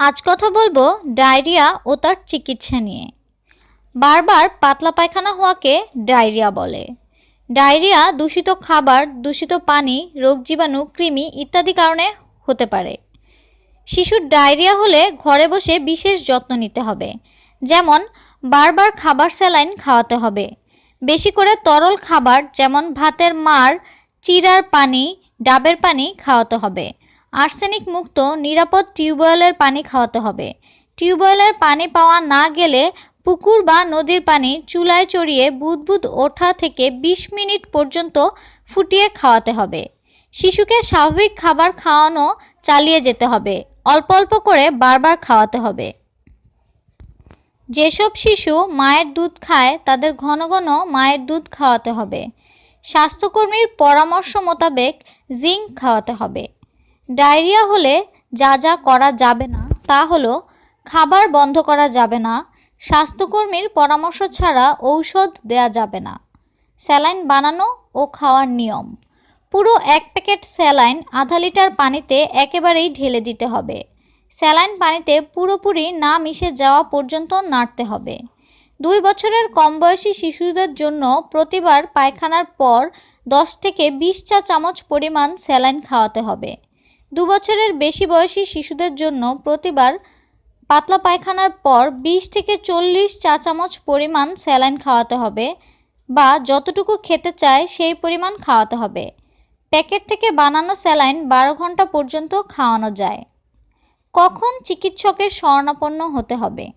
আজ কথা বলব ডায়রিয়া ও তার চিকিৎসা নিয়ে। বারবার পাতলা পায়খানা হওয়াকে ডায়রিয়া বলে। ডায়রিয়া দূষিত খাবার, দূষিত পানি, রোগ জীবাণু, কৃমি ইত্যাদি কারণে হতে পারে। শিশুর ডায়রিয়া হলে ঘরে বসে বিশেষ যত্ন নিতে হবে। যেমন, বারবার খাবার স্যালাইন খাওয়াতে হবে। বেশি করে তরল খাবার, যেমন ভাতের মার চিরার পানি, ডাবের পানি খাওয়াতে হবে। আর্সেনিক মুক্ত নিরাপদ টিউবওয়েলের পানি খাওয়াতে হবে। টিউবওয়েলের পানি পাওয়া না গেলে পুকুর বা নদীর পানি চুলায় চড়িয়ে বুদবুদ ওঠা থেকে ২০ মিনিট পর্যন্ত ফুটিয়ে খাওয়াতে হবে। শিশুকে স্বাভাবিক খাবার খাওয়ানো চালিয়ে যেতে হবে। অল্প অল্প করে বারবার খাওয়াতে হবে। যেসব শিশু মায়ের দুধ খায়, তাদের ঘন ঘন মায়ের দুধ খাওয়াতে হবে। স্বাস্থ্যকর্মীর পরামর্শ মোতাবেক জিঙ্ক খাওয়াতে হবে। ডায়রিয়া হলে যা যা করা যাবে না তা হলো খাবার বন্ধ করা যাবে না, স্বাস্থ্যকর্মীর পরামর্শ ছাড়া ঔষধ দেয়া যাবে না, স্যালাইন বানানো ও খাওয়ার নিয়ম। পুরো এক প্যাকেট স্যালাইন আধা লিটার পানিতে একেবারেই ঢেলে দিতে হবে। স্যালাইন পানিতে পুরোপুরি না মিশে যাওয়া পর্যন্ত নাড়তে হবে। দুই বছরের কম বয়সী শিশুদের জন্য প্রতিবার পায়খানার পর দশ থেকে বিশ চা চামচ পরিমাণ স্যালাইন খাওয়াতে হবে। দু বছরের বেশি বয়সী শিশুদের জন্য প্রতিবার পাতলা পায়খানার পর বিশ থেকে চল্লিশ চা চামচ পরিমাণ স্যালাইন খাওয়াতে হবে বা যতটুকু খেতে চায় সেই পরিমাণ খাওয়াতে হবে। প্যাকেট থেকে বানানো স্যালাইন বারো ঘণ্টা পর্যন্ত খাওয়ানো যায়। কখন চিকিৎসকের শরণাপন্ন হতে হবে?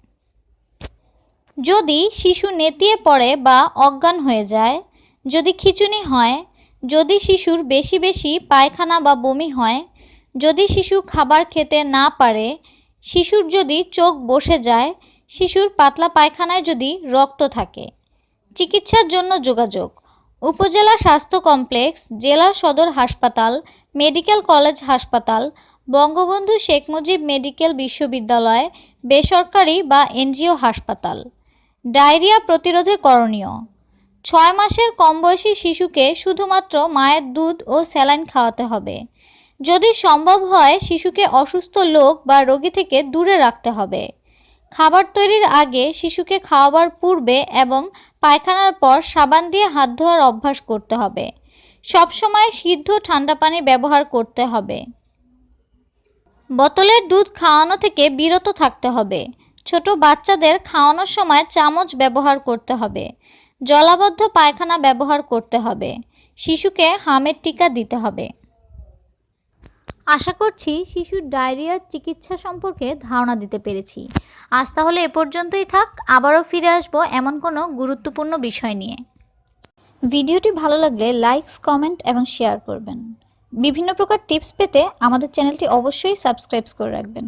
যদি শিশু নেতিয়ে পড়ে বা অজ্ঞান হয়ে যায়, যদি খিচুনি হয়, যদি শিশুর বেশি বেশি পায়খানা বা বমি হয় যদি শিশু খাবার খেতে না পারে, শিশুর যদি চোখ বসে যায়, শিশুর পাতলা পায়খানায় যদি রক্ত থাকে। চিকিৎসার জন্য যোগাযোগ। উপজেলা স্বাস্থ্য কমপ্লেক্স, জেলা সদর হাসপাতাল, মেডিকেল কলেজ হাসপাতাল, বঙ্গবন্ধু শেখ মুজিব মেডিকেল বিশ্ববিদ্যালয়, বেসরকারি বা এনজিও হাসপাতাল। ডায়রিয়া প্রতিরোধে করণীয়। ছয় মাসের কম বয়সী শিশুকে শুধুমাত্র মায়ের দুধ ও স্যালাইন খাওয়াতে হবে। যদি সম্ভব হয়, শিশুকে অসুস্থ লোক বা রোগী থেকে দূরে রাখতে হবে। খাবার তৈরির আগে শিশুকে খাওয়াবার পূর্বে এবং পায়খানার পর সাবান দিয়ে হাত ধোয়ার অভ্যাস করতে হবে। সবসময় সিদ্ধ ঠান্ডা পানি ব্যবহার করতে হবে। বোতলের দুধ খাওয়ানো থেকে বিরত থাকতে হবে। ছোট বাচ্চাদের খাওয়ানোর সময় চামচ ব্যবহার করতে হবে। জলাবদ্ধ পায়খানা ব্যবহার করতে হবে। শিশুকে হামের টিকা দিতে হবে। আশা করছি শিশুর ডায়রিয়ার চিকিৎসা সম্পর্কে ধারণা দিতে পেরেছি। আজ তাহলে এ পর্যন্তই থাক, আবারও ফিরে আসব এমন কোনো গুরুত্বপূর্ণ বিষয় নিয়ে। ভিডিওটি ভালো লাগলে লাইকস কমেন্ট এবং শেয়ার করবেন। বিভিন্ন প্রকার টিপস পেতে আমাদের চ্যানেলটি অবশ্যই সাবস্ক্রাইব করে রাখবেন।